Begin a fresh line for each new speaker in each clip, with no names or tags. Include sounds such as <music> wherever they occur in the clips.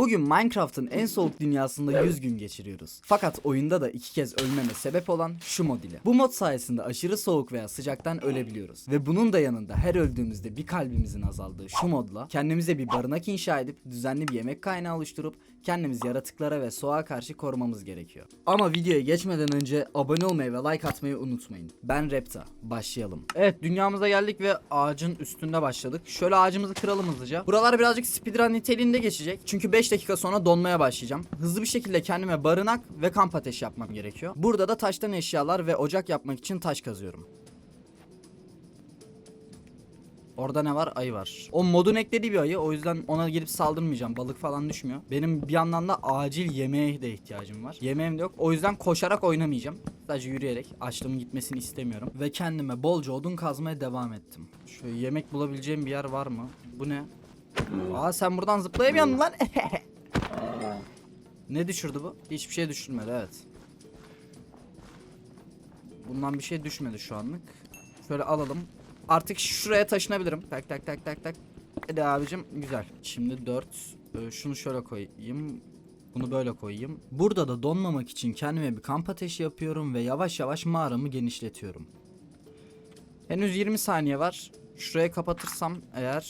Bugün Minecraft'ın en soğuk dünyasında 100 gün geçiriyoruz. Fakat oyunda da iki kez ölmeme sebep olan şu mod ile. Bu mod sayesinde aşırı soğuk veya sıcaktan ölebiliyoruz. Ve bunun da yanında her öldüğümüzde bir kalbimizin azaldığı şu modla kendimize bir barınak inşa edip düzenli bir yemek kaynağı oluşturup kendimizi yaratıklara ve soğuğa karşı korumamız gerekiyor. Ama videoya geçmeden önce abone olmayı ve like atmayı unutmayın. Ben Repta. Başlayalım. Evet dünyamıza geldik ve ağacın üstünde başladık. Şöyle ağacımızı kıralım hızlıca. Buralar birazcık speedrun niteliğinde geçecek. Çünkü 5 dakika sonra donmaya başlayacağım. Hızlı bir şekilde kendime barınak ve kamp ateşi yapmam gerekiyor. Burada da taştan eşyalar ve ocak yapmak için taş kazıyorum. Orada ne var? Ayı var. O modun eklediği bir ayı. O yüzden ona gidip saldırmayacağım. Balık falan düşmüyor. Benim bir yandan da acil yemeğe de ihtiyacım var. Yemeğim de yok. O yüzden koşarak oynamayacağım. Sadece yürüyerek. Açlığımın gitmesini istemiyorum. Ve kendime bolca odun kazmaya devam ettim. Şöyle yemek bulabileceğim bir yer var mı? Bu ne? Aa sen buradan zıplayamıyorsun lan. <laughs> ne düşürdü bu? Hiçbir şey düşürmedi evet. Bundan bir şey düşmedi şu anlık. Şöyle alalım. Artık şuraya taşınabilirim. Tak tak tak tak tak. Hadi abicim güzel. Şimdi 4. şunu şöyle koyayım. Bunu böyle koyayım. Burada da donmamak için kendime bir kamp ateşi yapıyorum ve yavaş yavaş mağaramı genişletiyorum. Henüz 20 saniye var. Şuraya kapatırsam eğer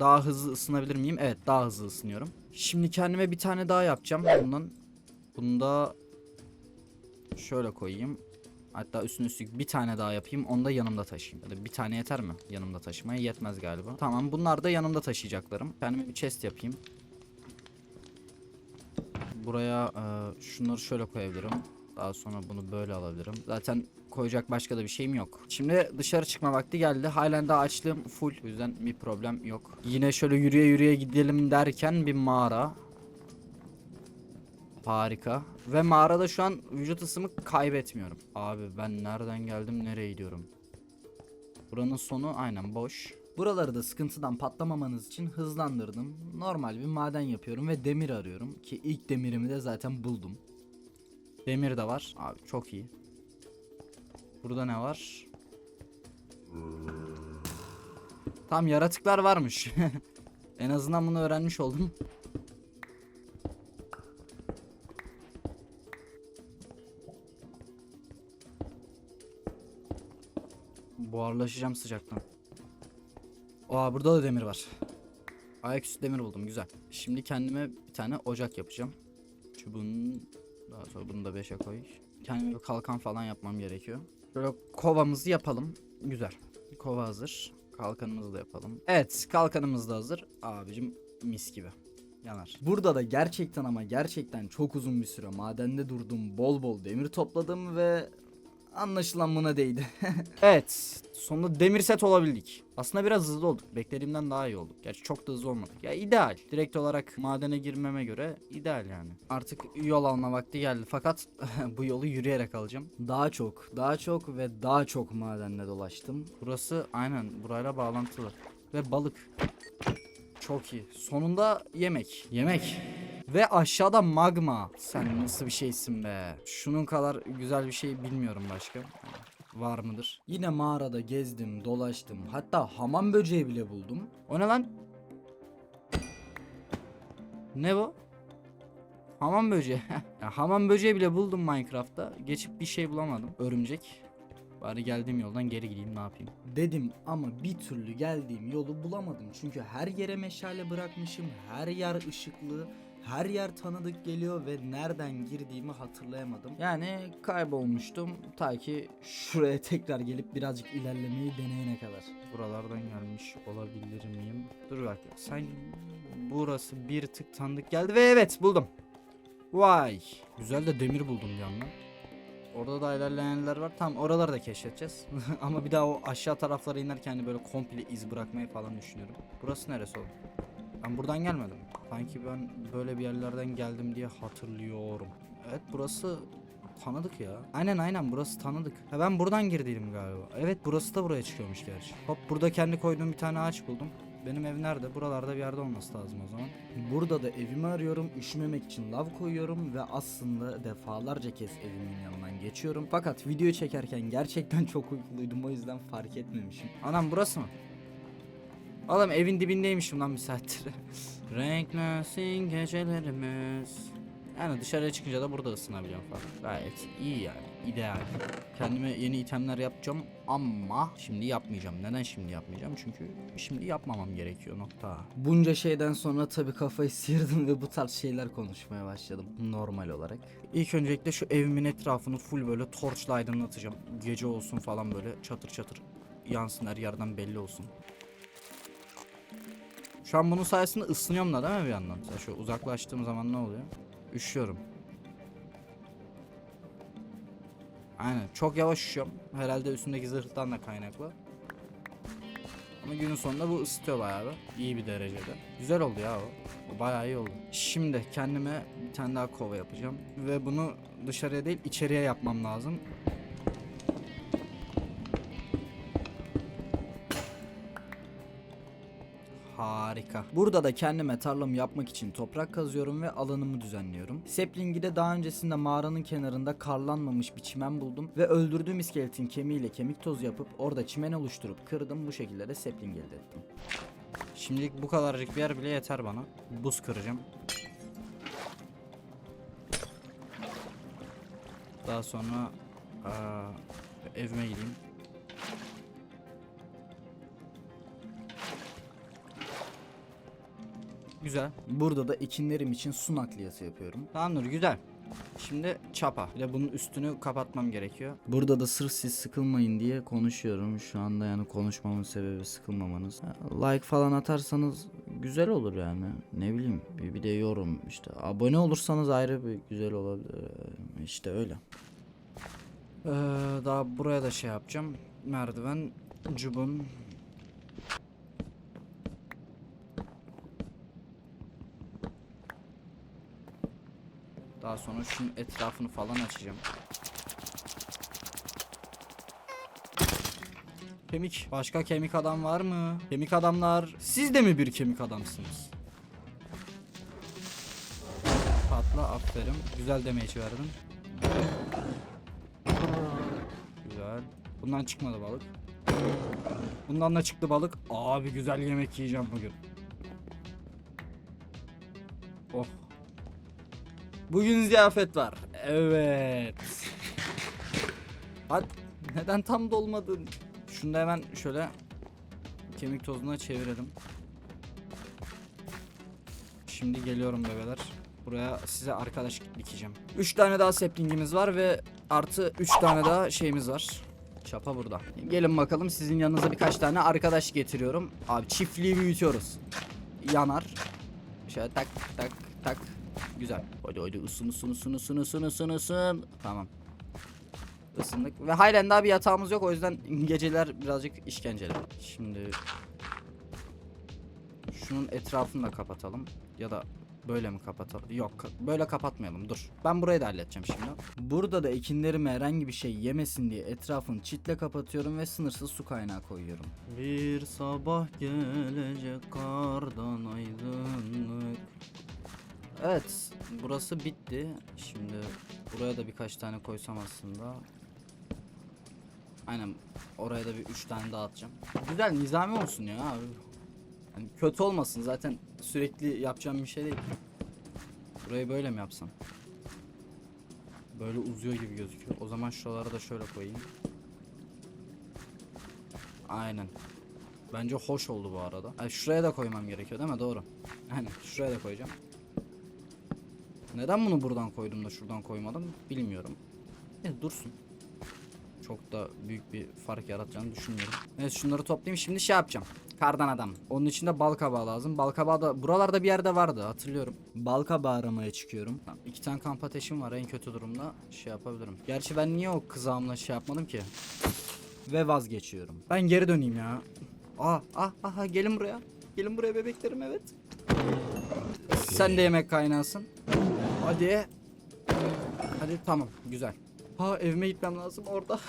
daha hızlı ısınabilir miyim? Evet daha hızlı ısınıyorum. Şimdi kendime bir tane daha yapacağım bundan. Bunu da şöyle koyayım. Hatta üstüne üstlük bir tane daha yapayım. Onu da yanımda taşıyayım. Ya da bir tane yeter mi? Yanımda taşımaya yetmez galiba. Tamam bunlar da yanımda taşıyacaklarım. Kendime bir chest yapayım. Buraya e, şunları şöyle koyabilirim. Daha sonra bunu böyle alabilirim. Zaten koyacak başka da bir şeyim yok. Şimdi dışarı çıkma vakti geldi. Halen daha açlığım full. O yüzden bir problem yok. Yine şöyle yürüye yürüye gidelim derken bir mağara. Harika. Ve mağarada şu an vücut ısımı kaybetmiyorum. Abi ben nereden geldim nereye gidiyorum? Buranın sonu aynen boş. Buraları da sıkıntıdan patlamamanız için hızlandırdım. Normal bir maden yapıyorum ve demir arıyorum. Ki ilk demirimi de zaten buldum. Demir de var. Abi çok iyi. Burada ne var? Tam yaratıklar varmış. <laughs> en azından bunu öğrenmiş oldum. Buharlaşacağım sıcaktan. Aa burada da demir var. Ayaküstü demir buldum güzel. Şimdi kendime bir tane ocak yapacağım. Çubuğun daha sonra bunu da 5'e koy. Kendime bir kalkan falan yapmam gerekiyor. Şöyle kovamızı yapalım. Güzel. Kova hazır. Kalkanımızı da yapalım. Evet kalkanımız da hazır. Abicim mis gibi. Yanar. Burada da gerçekten ama gerçekten çok uzun bir süre madende durdum. Bol bol demir topladım ve anlaşılan buna değdi. <laughs> evet. Sonunda demir set olabildik. Aslında biraz hızlı olduk. Beklediğimden daha iyi olduk. Gerçi çok da hızlı olmadık. Ya ideal. Direkt olarak madene girmeme göre ideal yani. Artık yol alma vakti geldi. Fakat <laughs> bu yolu yürüyerek alacağım. Daha çok, daha çok ve daha çok madenle dolaştım. Burası aynen burayla bağlantılı. Ve balık. Çok iyi. Sonunda yemek. Yemek. Ve aşağıda magma. Sen nasıl bir şeysin be? Şunun kadar güzel bir şey bilmiyorum başka. Var mıdır? Yine mağarada gezdim, dolaştım. Hatta hamam böceği bile buldum. O ne lan? Ne bu? Hamam böceği. <laughs> hamam böceği bile buldum Minecraft'ta. Geçip bir şey bulamadım. Örümcek. Bari geldiğim yoldan geri gideyim ne yapayım. Dedim ama bir türlü geldiğim yolu bulamadım. Çünkü her yere meşale bırakmışım. Her yer ışıklı. Her yer tanıdık geliyor ve nereden girdiğimi hatırlayamadım. Yani kaybolmuştum ta ki şuraya tekrar gelip birazcık ilerlemeyi deneyene kadar. Buralardan gelmiş olabilir miyim? Dur bak sen burası bir tık tanıdık geldi ve evet buldum. Vay güzel de demir buldum bir yandan. Orada da ilerleyenler var. Tam oraları da keşfedeceğiz. <laughs> Ama bir daha o aşağı taraflara inerken hani böyle komple iz bırakmayı falan düşünüyorum. Burası neresi oğlum? Ben buradan gelmedim. Sanki ben böyle bir yerlerden geldim diye hatırlıyorum. Evet burası tanıdık ya. Aynen aynen burası tanıdık. Ha ben buradan girdiydim galiba. Evet burası da buraya çıkıyormuş gerçi. Hop burada kendi koyduğum bir tane ağaç buldum. Benim ev nerede? Buralarda bir yerde olması lazım o zaman. Burada da evimi arıyorum. Üşümemek için lav koyuyorum ve aslında defalarca kez evimin yanından geçiyorum. Fakat video çekerken gerçekten <laughs> çok uykuluydum o yüzden fark etmemişim. Anam burası mı? Oğlum evin dibindeymişim lan bir saattir. <laughs> Renklensin gecelerimiz. Yani dışarıya çıkınca da burada ısınabiliyorum falan. Gayet iyi yani. ideal. Kendime yeni itemler yapacağım ama şimdi yapmayacağım. Neden şimdi yapmayacağım? Çünkü şimdi yapmamam gerekiyor nokta. Bunca şeyden sonra tabii kafayı sıyırdım ve bu tarz şeyler konuşmaya başladım normal olarak. İlk öncelikle şu evimin etrafını full böyle torçla aydınlatacağım. Gece olsun falan böyle çatır çatır yansın her yerden belli olsun. Şu an bunun sayesinde ısınıyorum da değil mi bir yandan? Mesela şu uzaklaştığım zaman ne oluyor? Üşüyorum. Aynen. Çok yavaş üşüyorum. Herhalde üstündeki zırhtan da kaynaklı. Ama günün sonunda bu ısıtıyor bayağı bir. İyi bir derecede. Güzel oldu ya o. O bayağı iyi oldu. Şimdi kendime bir tane daha kova yapacağım. Ve bunu dışarıya değil içeriye yapmam lazım. Harika. Burada da kendime tarlamı yapmak için toprak kazıyorum ve alanımı düzenliyorum. Sapling'i de daha öncesinde mağaranın kenarında karlanmamış bir çimen buldum ve öldürdüğüm iskeletin kemiğiyle kemik tozu yapıp orada çimen oluşturup kırdım bu şekilde de sapling elde ettim. Şimdilik bu kadarcık bir yer bile yeter bana. Buz kıracağım. Daha sonra aa, evime gideyim. Güzel. Burada da ekinlerim için su nakliyesi yapıyorum. Tamamdır güzel. Şimdi çapa. Bir de bunun üstünü kapatmam gerekiyor. Burada da sırf siz sıkılmayın diye konuşuyorum. Şu anda yani konuşmamın sebebi sıkılmamanız. Like falan atarsanız güzel olur yani. Ne bileyim bir, bir de yorum işte. Abone olursanız ayrı bir güzel olabilir. İşte öyle. Ee, daha buraya da şey yapacağım. Merdiven, cubun, Daha sonra şunun etrafını falan açacağım. Kemik. Başka kemik adam var mı? Kemik adamlar. Siz de mi bir kemik adamsınız? Patla aferin. Güzel damage verdim. Güzel. Bundan çıkmadı balık. Bundan da çıktı balık. Abi güzel yemek yiyeceğim bugün. Bugün ziyafet var. Evet. Hadi neden tam dolmadın? Şunu da hemen şöyle kemik tozuna çevirelim. Şimdi geliyorum bebeler. Buraya size arkadaş dikeceğim. 3 tane daha saplingimiz var ve artı 3 tane daha şeyimiz var. Çapa burada. Gelin bakalım sizin yanınıza birkaç tane arkadaş getiriyorum. Abi çiftliği büyütüyoruz. Yanar. Şöyle tak tak tak. Güzel. Hadi hadi ısın ısın ısın ısın ısın ısın ısın. Tamam. Isındık. Ve halen daha bir yatağımız yok. O yüzden geceler birazcık işkenceli. Şimdi şunun etrafını da kapatalım. Ya da böyle mi kapatalım? Yok böyle kapatmayalım dur. Ben burayı da halledeceğim şimdi. Burada da ekinlerime herhangi bir şey yemesin diye etrafını çitle kapatıyorum ve sınırsız su kaynağı koyuyorum. Bir sabah gelecek kardan aydınlık. Evet, burası bitti. Şimdi buraya da birkaç tane koysam aslında. Aynen, oraya da bir üç tane daha atacağım. Güzel, nizami olsun ya abi. Yani kötü olmasın zaten sürekli yapacağım bir şey değil. Burayı böyle mi yapsam? Böyle uzuyor gibi gözüküyor. O zaman şuralara da şöyle koyayım. Aynen. Bence hoş oldu bu arada. Ay, şuraya da koymam gerekiyor değil mi? Doğru. Aynen şuraya da koyacağım. Neden bunu buradan koydum da şuradan koymadım bilmiyorum. E, dursun. Çok da büyük bir fark yaratacağını düşünmüyorum. Evet şunları toplayayım. Şimdi şey yapacağım. Kardan adam. Onun için de bal kabağı lazım. Bal kabağı da buralarda bir yerde vardı hatırlıyorum. Bal kabağı aramaya çıkıyorum. Tamam, iki tane kamp ateşim var en kötü durumda. Şey yapabilirim. Gerçi ben niye o kızağımla şey yapmadım ki? Ve vazgeçiyorum. Ben geri döneyim ya. Aa, ah, ah, gelin buraya. Gelin buraya bebeklerim evet. Sen de yemek kaynağısın. Hadi. Hadi tamam güzel. Ha evime gitmem lazım orada.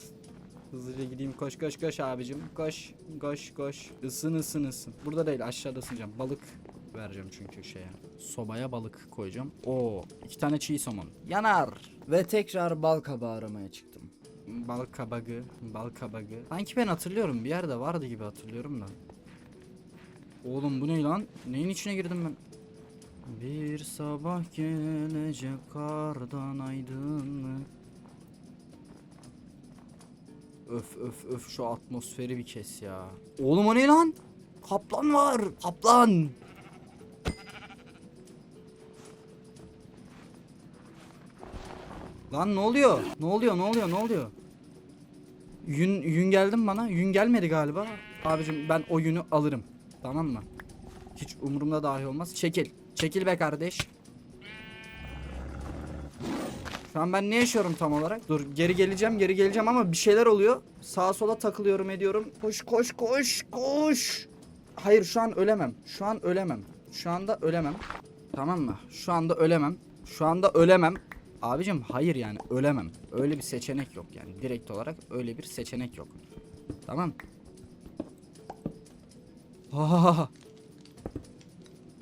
<laughs> Hızlıca gideyim koş koş koş abicim. Koş koş koş. Isın ısın ısın. Burada değil aşağıda ısınacağım. Balık vereceğim çünkü şeye. Sobaya balık koyacağım. Oo iki tane çiğ somon. Yanar. Ve tekrar bal kabağı aramaya çıktım. Bal kabağı, bal kabağı. Sanki ben hatırlıyorum bir yerde vardı gibi hatırlıyorum da. Oğlum bu ne lan? Neyin içine girdim ben? Bir sabah gelecek kardan aydınlık. Öf öf öf şu atmosferi bir kes ya. Oğlum o ne lan? Kaplan var. Kaplan. Lan ne oluyor? Ne oluyor? Ne oluyor? Ne oluyor? Yün yün geldi mi bana? Yün gelmedi galiba. Abicim ben o yünü alırım. Tamam mı? Hiç umurumda dahi olmaz. Çekil. Çekil be kardeş. Şu an ben ne yaşıyorum tam olarak? Dur geri geleceğim geri geleceğim ama bir şeyler oluyor. Sağa sola takılıyorum ediyorum. Koş koş koş koş. Hayır şu an ölemem. Şu an ölemem. Şu anda ölemem. Tamam mı? Şu anda ölemem. Şu anda ölemem. Abicim hayır yani ölemem. Öyle bir seçenek yok yani. Direkt olarak öyle bir seçenek yok. Tamam. Ah.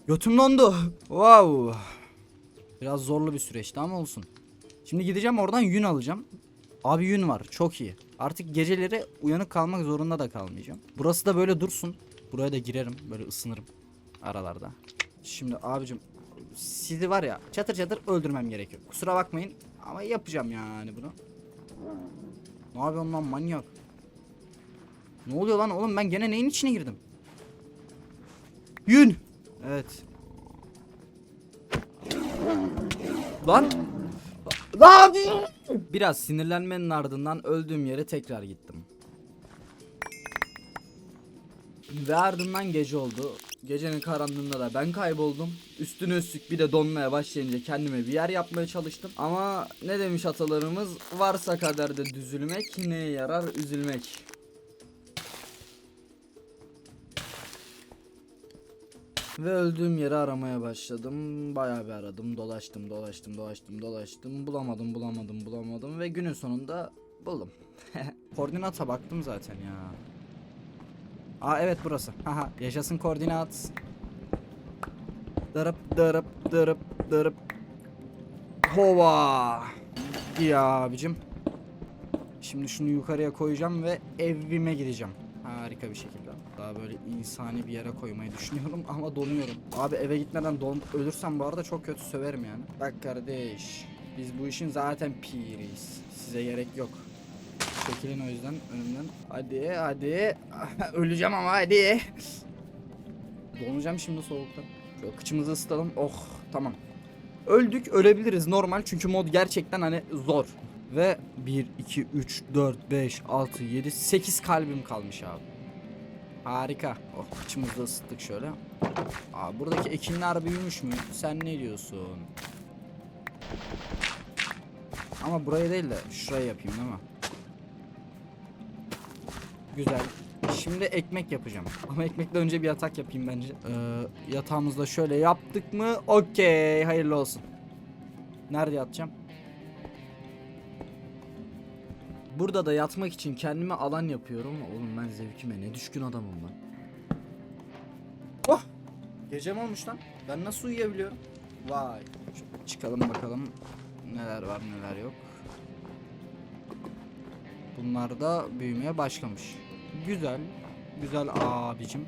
Götüm dondu. Wow. Biraz zorlu bir süreçti ama olsun. Şimdi gideceğim oradan yün alacağım. Abi yün var çok iyi. Artık geceleri uyanık kalmak zorunda da kalmayacağım. Burası da böyle dursun. Buraya da girerim böyle ısınırım aralarda. Şimdi abicim sizi var ya çatır çatır öldürmem gerekiyor. Kusura bakmayın ama yapacağım yani bunu. Ne yapıyorsun lan manyak? Ne oluyor lan oğlum ben gene neyin içine girdim? Yün. Evet. Lan. Lan. Biraz sinirlenmenin ardından öldüğüm yere tekrar gittim. Ve ardından gece oldu. Gecenin karanlığında da ben kayboldum. Üstüne üstlük bir de donmaya başlayınca kendime bir yer yapmaya çalıştım. Ama ne demiş atalarımız? Varsa kaderde düzülmek, neye yarar üzülmek. Ve öldüğüm yeri aramaya başladım. Bayağı bir aradım. Dolaştım, dolaştım, dolaştım, dolaştım. Bulamadım, bulamadım, bulamadım. Ve günün sonunda buldum. <laughs> Koordinata baktım zaten ya. Aa evet burası. Haha yaşasın koordinat. Dırıp dırıp dırıp dırıp. Hova. İyi abicim. Şimdi şunu yukarıya koyacağım ve evime gideceğim. Harika bir şekilde. Daha böyle insani bir yere koymayı düşünüyorum <laughs> ama donuyorum. Abi eve gitmeden donup ölürsem bu arada çok kötü söverim yani. Bak kardeş. Biz bu işin zaten piriyiz. Size gerek yok. Çekilin o yüzden önümden. Hadi hadi. <laughs> Öleceğim ama hadi. <laughs> Donacağım şimdi soğuktan. Şöyle kıçımızı ısıtalım. Oh tamam. Öldük ölebiliriz normal çünkü mod gerçekten hani zor. Ve 1, 2, 3, 4, 5, 6, 7, 8 kalbim kalmış abi. Harika. Oh da ısıttık şöyle. Aa, buradaki ekinler büyümüş mü? Sen ne diyorsun? Ama buraya değil de şuraya yapayım değil mi? Güzel. Şimdi ekmek yapacağım. Ama ekmekle önce bir yatak yapayım bence. Ee, yatağımızda şöyle yaptık mı? Okey. Hayırlı olsun. Nerede yatacağım? Burada da yatmak için kendime alan yapıyorum. Oğlum ben zevkime ne düşkün adamım lan. Oh! Gecem olmuş lan. Ben nasıl uyuyabiliyorum? Vay. Şu- Çıkalım bakalım neler var neler yok. Bunlar da büyümeye başlamış. Güzel. Güzel abicim.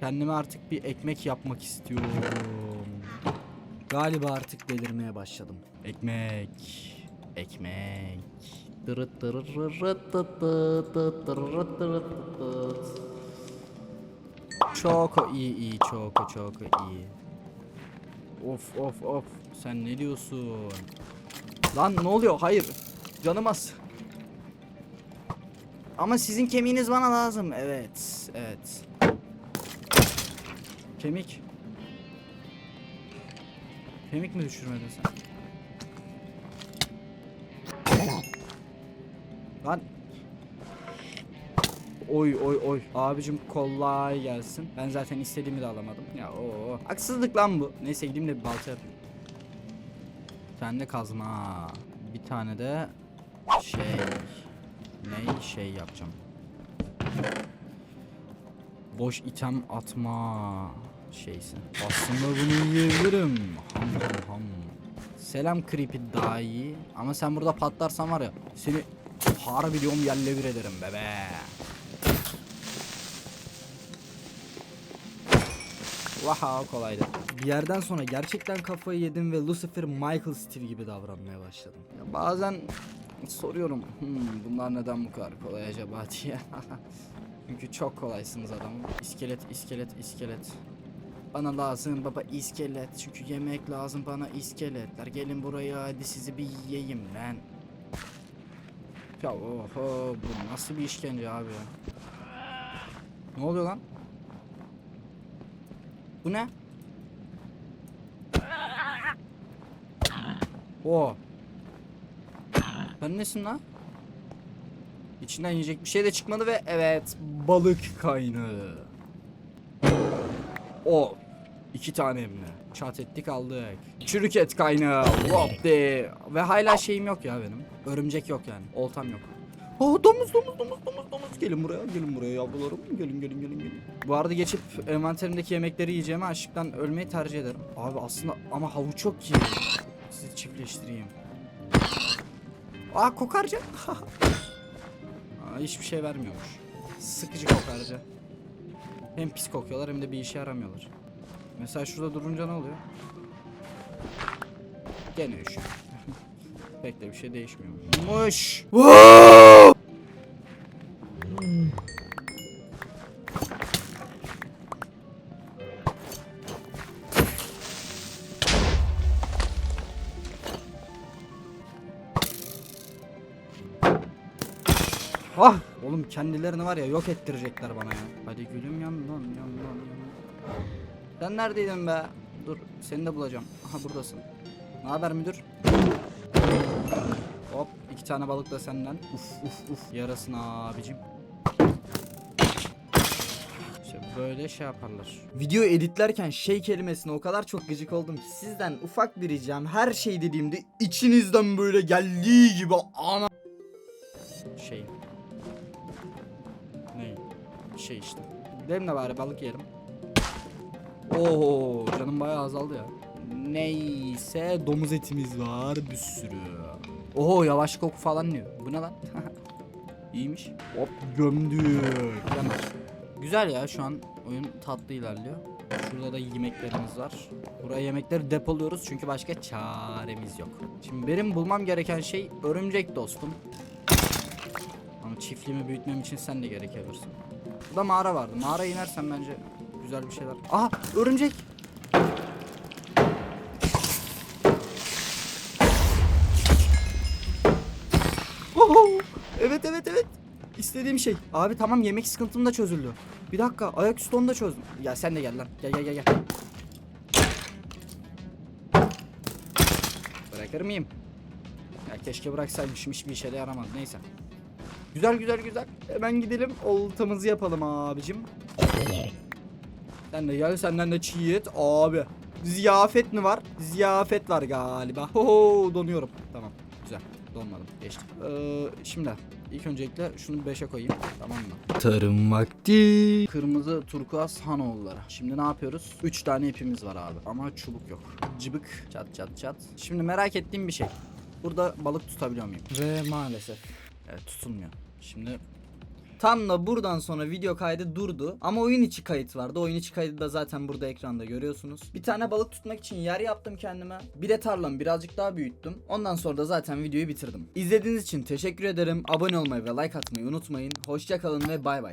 Kendime artık bir ekmek yapmak istiyorum. Galiba artık delirmeye başladım. Ekmek. Ekmek. Çok iyi iyi çok çok iyi. Of of of sen ne diyorsun? Lan ne oluyor? Hayır. Canım az. Ama sizin kemiğiniz bana lazım. Evet. Evet. Kemik. Kemik mi düşürmedin sen? Lan. Oy oy oy. Abicim kolay gelsin. Ben zaten istediğimi de alamadım. Ya o haksızlık lan bu. Neyse gideyim de bir balta yapayım. Tane de kazma. Bir tane de şey ne şey yapacağım. Boş item atma şeysi. Aslında bunu yiyebilirim. Ham ham ham. Selam creepy daha iyi. Ama sen burada patlarsan var ya seni harbi diyorum yerle bir ederim bebe. Vaha kolaydı. Bir yerden sonra gerçekten kafayı yedim ve Lucifer Michael Steve gibi davranmaya başladım. Ya bazen soruyorum hmm, bunlar neden bu kadar kolay acaba <laughs> diye. Çünkü çok kolaysınız adam. İskelet, iskelet, iskelet. Bana lazım baba iskelet. Çünkü yemek lazım bana iskeletler. Gelin buraya hadi sizi bir yiyeyim lan. Ya oho bu nasıl bir işkence abi ya. Ne oluyor lan? Bu ne? O. Sen nesin lan? İçinden yiyecek bir şey de çıkmadı ve evet balık kaynağı. O. iki tane mi? Çat ettik aldık. Çürük et kaynağı. Hop de. Ve hala şeyim yok ya benim. Örümcek yok yani. Oltam yok. Aa domuz domuz domuz domuz domuz. Gelin buraya gelin buraya yavrularım. Gelin gelin gelin gelin. Bu arada geçip envanterimdeki yemekleri yiyeceğime açlıktan ölmeyi tercih ederim. Abi aslında ama havuç yok ki. Sizi çiftleştireyim. Aa kokarca. <laughs> Aa, hiçbir şey vermiyormuş. Sıkıcı kokarca. Hem pis kokuyorlar hem de bir işe yaramıyorlar. Mesela şurada durunca ne oluyor? Gene üşüyor. <laughs> Pek de bir şey değişmiyormuş. Ah! Oğlum kendilerini var ya yok ettirecekler bana ya. Hadi gülüm yandan yandan yandan. Sen neredeydin be? Dur seni de bulacağım. Aha buradasın. Ne haber müdür? Hop iki tane balık da senden. Uf uf uf yarasın abicim. İşte böyle şey yaparlar. Video editlerken şey kelimesine o kadar çok gıcık oldum ki sizden ufak bir ricam her şey dediğimde içinizden böyle geldiği gibi ana şey ne şey işte gidelim de bari balık yiyelim Oo canım bayağı azaldı ya neyse domuz etimiz var bir sürü Oho yavaş koku falan diyor bu ne lan <laughs> İyiymiş hop gömdük Yanar. Güzel ya şu an oyun tatlı ilerliyor Şurada da yemeklerimiz var. Buraya yemekleri depoluyoruz çünkü başka çaremiz yok. Şimdi benim bulmam gereken şey örümcek dostum. Ama çiftliğimi büyütmem için sen de gerekebilirsin. Burada mağara vardı. Mağara inersen bence güzel bir şeyler. Aha örümcek. Oho! Evet evet evet. İstediğim şey. Abi tamam yemek sıkıntım da çözüldü. Bir dakika ayaküstü onu da çözdüm. Ya sen de gel lan. Gel gel gel gel. Bırakır mıyım? Ya keşke bıraksaymışım hiçbir işe de yaramaz. Neyse. Güzel güzel güzel. Hemen gidelim oltamızı yapalım abicim. Sen de gel senden de çiğ et abi. Ziyafet mi var? Ziyafet var galiba. Ho donuyorum. Tamam güzel. Donmadım. Geçtim. Ee, şimdi ilk öncelikle şunu 5'e koyayım. Tamam mı? Tarım vakti. Kırmızı turkuaz hanoğulları. Şimdi ne yapıyoruz? 3 tane ipimiz var abi. Ama çubuk yok. Cıbık. Çat çat çat. Şimdi merak ettiğim bir şey. Burada balık tutabiliyor muyum? Ve maalesef. Evet tutulmuyor. Şimdi Tam da buradan sonra video kaydı durdu. Ama oyun içi kayıt vardı. Oyun içi kaydı da zaten burada ekranda görüyorsunuz. Bir tane balık tutmak için yer yaptım kendime. Bir de tarlamı birazcık daha büyüttüm. Ondan sonra da zaten videoyu bitirdim. İzlediğiniz için teşekkür ederim. Abone olmayı ve like atmayı unutmayın. Hoşçakalın ve bay bay.